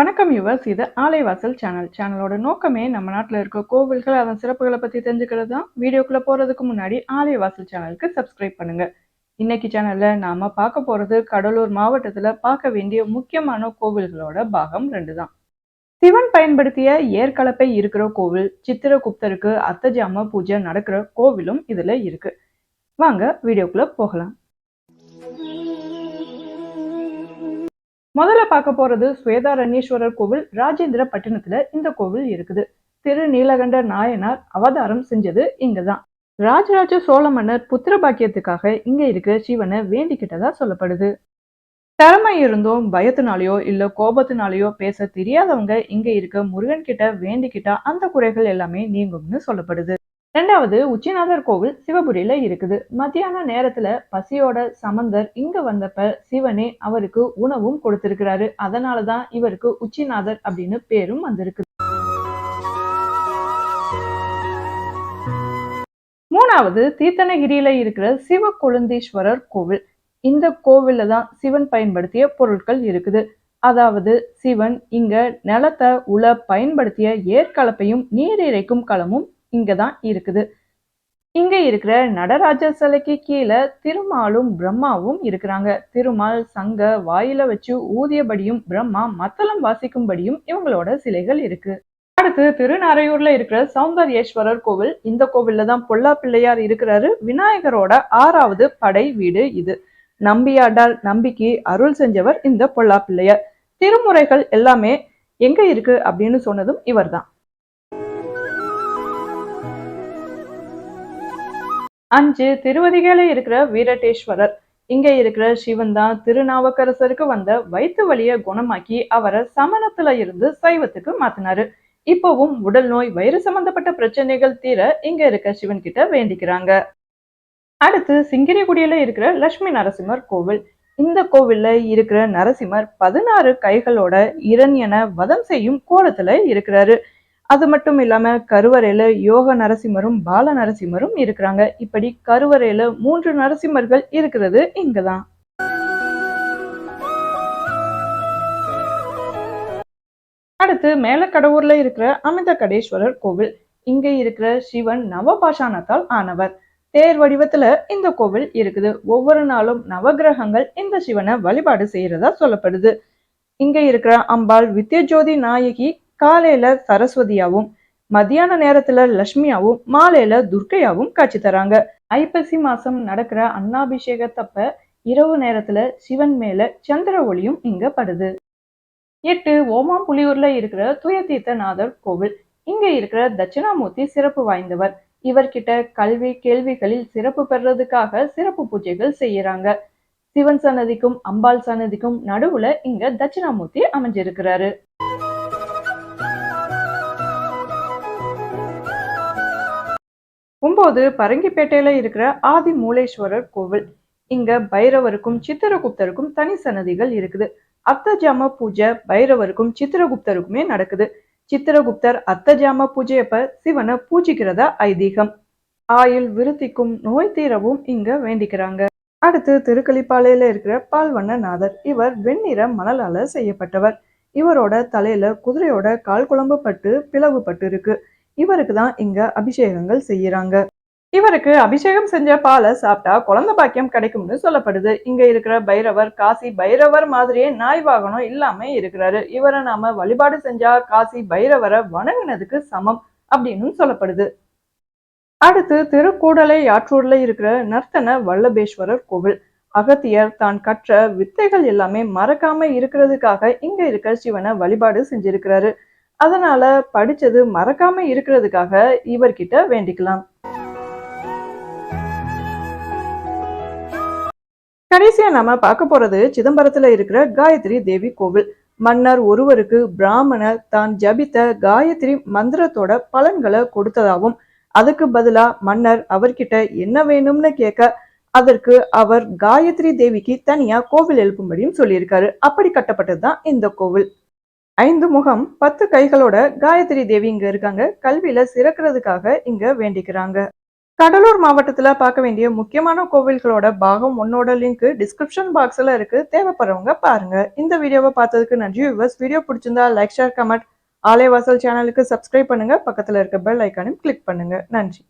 வணக்கம் யுவர்ஸ் இது ஆலைவாசல் சேனல் சேனலோட நோக்கமே நம்ம நாட்டில் இருக்க கோவில்கள் அதன் சிறப்புகளை பற்றி தெரிஞ்சுக்கிறது தான் வீடியோக்குள்ளே போகிறதுக்கு முன்னாடி ஆலைவாசல் சேனலுக்கு சப்ஸ்கிரைப் பண்ணுங்க. இன்னைக்கு சேனலில் நாம் பார்க்க போகிறது கடலூர் மாவட்டத்தில் பார்க்க வேண்டிய முக்கியமான கோவில்களோட பாகம் ரெண்டு தான் சிவன் பயன்படுத்திய ஏற்கலப்பை இருக்கிற கோவில் சித்திரகுப்தருக்கு அத்தஜாம பூஜை நடக்கிற கோவிலும் இதில் இருக்கு. வாங்க வீடியோக்குள்ளே போகலாம். முதல்ல பார்க்க போறது ஸ்வேதாரண்யேஸ்வரர் கோவில் ராஜேந்திர பட்டினத்துல இந்த கோவில் இருக்குது. திரு நீலகண்ட நாயனார் அவதாரம் செஞ்சது இங்கதான். ராஜராஜ சோழ மன்னர் புத்திர பாக்கியத்துக்காக இங்க இருக்க சிவனை வேண்டிக்கிட்டதா சொல்லப்படுது. திறமை இருந்தும் பயத்தினாலேயோ இல்ல கோபத்தினாலேயோ பேச தெரியாதவங்க இங்க இருக்க முருகன் கிட்ட வேண்டிக்கிட்டா அந்த குறைகள் எல்லாமே நீங்கும்னு சொல்லப்படுது. ரெண்டாவது உச்சிநாதர் கோவில் சிவபுரியில இருக்குது. மத்தியான நேரத்துல பசியோட சமந்தர் இங்க வந்தப்ப சிவனே அவருக்கு உணவும் கொடுத்திருக்கிறாரு. அதனாலதான் இவருக்கு உச்சிநாதர் அப்படின்னு பேரும் வந்திருக்கு. மூணாவது தீர்த்தனகிரியில இருக்கிற சிவ கொழுந்தீஸ்வரர் கோவில். இந்த கோவில்ல தான் சிவன் பயன்படுத்திய பொருட்கள் இருக்குது. அதாவது சிவன் இங்க நிலத்தை உல பயன்படுத்திய ஏற்கலப்பையும் நீர் இறைக்கும் களமும் இங்க தான் இருக்குது. இங்க இருக்கிற நடராஜ சிலைக்கு கீழே திருமாலும் பிரம்மாவும் இருக்கிறாங்க. திருமால் சங்க வாயில வச்சு ஊதியபடியும் பிரம்மா மத்தளம் வாசிக்கும்படியும் இவங்களோட சிலைகள் இருக்கு. அடுத்து திருநாரையூர்ல இருக்கிற சௌந்தர்யேஸ்வரர் கோவில். இந்த கோவில்ல தான் பொல்லா பிள்ளையார் இருக்கிறாரு. விநாயகரோட ஆறாவது படை வீடு இது. நம்பியாண்டால் நம்பிக்கை அருள் செஞ்சவர் இந்த பொல்லா பிள்ளையார் திருமுறைகள் எல்லாமே எங்க இருக்கு அப்படின்னு சொன்னதும் இவர்தான். அஞ்சு திருவதிகளை இருக்கிற வீரட்டேஸ்வரர். இங்க இருக்கிற சிவன் தான் திருநாவுக்கரசருக்கு வந்த வயிற்று வலிய குணமாக்கி அவரை சமணத்துல இருந்து சைவத்துக்கு மாத்தினாரு. இப்பவும் உடல் நோய் வயிறு சம்பந்தப்பட்ட பிரச்சனைகள் தீர இங்க இருக்க சிவன் கிட்ட வேண்டிக்கிறாங்க. அடுத்து சிங்கிரிகுடியில இருக்கிற லட்சுமி நரசிம்மர் கோவில். இந்த கோவில்ல இருக்கிற நரசிம்மர் பதினாறு கைகளோட இரண்யன வதம் செய்யும் கோலத்துல இருக்கிறாரு. அது மட்டும் இல்லாம கருவறையில யோக நரசிம்மரும் பால நரசிம்மரும் இருக்கிறாங்க. இப்படி கருவறையில மூன்று நரசிம்மர்கள் இருக்கிறது இங்கதான். அடுத்து மேலக்கடவுர்ல இருக்கிற அமிர்த கடேஸ்வரர் கோவில். இங்க இருக்கிற சிவன் நவபாஷானத்தால் ஆனவர். தேர் வடிவத்துல இந்த கோவில் இருக்குது. ஒவ்வொரு நாளும் நவகிரகங்கள் இந்த சிவனை வழிபாடு செய்யறதா சொல்லப்படுது. இங்க இருக்கிற அம்பாள் வித்யஜோதி நாயகி காலையில சரஸ்வதியாவும் மத்தியான நேரத்துல லட்சுமியாவும் மாலையில துர்க்கையாவும் காட்சி தராங்க. ஐப்பசி மாசம் நடக்கிற அன்னாபிஷேகத்தப்ப இரவு நேரத்துல சிவன் மேல சந்திர ஒளியும் இங்க படுது. எட்டு ஓமாம்புலியூர்ல இருக்கிற துயதீர்த்தநாதர் கோவில். இங்க இருக்கிற தட்சிணாமூர்த்தி சிறப்பு வாய்ந்தவர். இவர்கிட்ட கல்வி கேள்விகளில் சிறப்பு பெறதுக்காக சிறப்பு பூஜைகள் செய்யறாங்க. சிவன் சன்னதிக்கும் அம்பாள் சன்னதிக்கும் நடுவுல இங்க தட்சிணாமூர்த்தி அமைஞ்சிருக்கிறாரு. ஒம்பது பரங்கிப்பேட்டையில இருக்கிற ஆதி மூலேஸ்வரர் கோவில். இங்க பைரவருக்கும் சித்திரகுப்தருக்கும் தனி சன்னதிகள் இருக்குது. அர்த்தஜாம பூஜை பைரவருக்கும் சித்திரகுப்தருக்குமே நடக்குது. சித்திரகுப்தர் அர்த்தஜாம பூஜையப்ப சிவனை பூஜிக்கிறதா ஐதீகம். ஆயுள் விருத்திக்கும் நோய் தீரவும் இங்க வேண்டிக்கிறாங்க. அடுத்து திருக்கலிப்பாளையில இருக்கிற பால்வண்ணநாதர். இவர் வெண்ணிற மணலால செய்யப்பட்டவர். இவரோட தலையில குதிரையோட கால் குழம்பு பட்டு பிளவு பட்டு இருக்கு. இவருக்கு தான் இங்க அபிஷேகங்கள் செய்யறாங்க. இவருக்கு அபிஷேகம் செஞ்ச பாலை சாப்பிட்டா குழந்தை பாக்கியம் கிடைக்கும்னு சொல்லப்படுது. இங்க இருக்கிற பைரவர் காசி பைரவர் மாதிரியே நாய் வாகனம் இல்லாம இருக்கிறாரு. இவரை நாம வழிபாடு செஞ்சா காசி பைரவரை வணங்கினதுக்கு சமம் அப்படின்னு சொல்லப்படுது. அடுத்து திருக்கூடலை ஆற்றூர்ல இருக்கிற நர்த்தன வல்லபேஸ்வரர் கோவில். அகத்தியர் தான் கற்ற வித்தைகள் எல்லாமே மறக்காம இருக்கிறதுக்காக இங்க இருக்கிற சிவனை வழிபாடு செஞ்சிருக்கிறாரு. அதனால படிச்சது மறக்காம இருக்கிறதுக்காக இவர்கிட்ட வேண்டிக்கலாம். கடைசியா நாம பார்க்க போறது சிதம்பரத்துல இருக்கிற காயத்ரி தேவி கோவில். மன்னர் ஒருவருக்கு பிராமணர் தான் ஜபித்த காயத்ரி மந்திரத்தோட பலன்களை கொடுத்ததாகவும் அதுக்கு பதிலா மன்னர் அவர்கிட்ட என்ன வேணும்னு கேட்க அதற்கு அவர் காயத்ரி தேவிக்கு தனியா கோவில் எழுப்பும்படியும் சொல்லியிருக்காரு. அப்படி கட்டப்பட்டதுதான் இந்த கோவில். ஐந்து முகம் பத்து கைகளோட காயத்ரி தேவி இங்க இருக்காங்க. கல்வியில சிறக்கிறதுக்காக இங்க வேண்டிக்கிறாங்க. கடலூர் மாவட்டத்துல பார்க்க வேண்டிய முக்கியமான கோவில்களோட பாகம் ஒன்னோட லிங்க் டிஸ்கிரிப்ஷன் பாக்ஸ்ல இருக்கு. தேவைப்படுறவங்க பாருங்க. இந்த வீடியோவை பார்த்ததுக்கு நன்றி யூவர்ஸ் வீடியோ பிடிச்சிருந்தா லைக் ஷேர் கமெண்ட் ஆலயவாசல் சேனலுக்கு சப்ஸ்கிரைப் பண்ணுங்க. பக்கத்துல இருக்க பெல் ஐக்கானையும் கிளிக் பண்ணுங்க. நன்றி.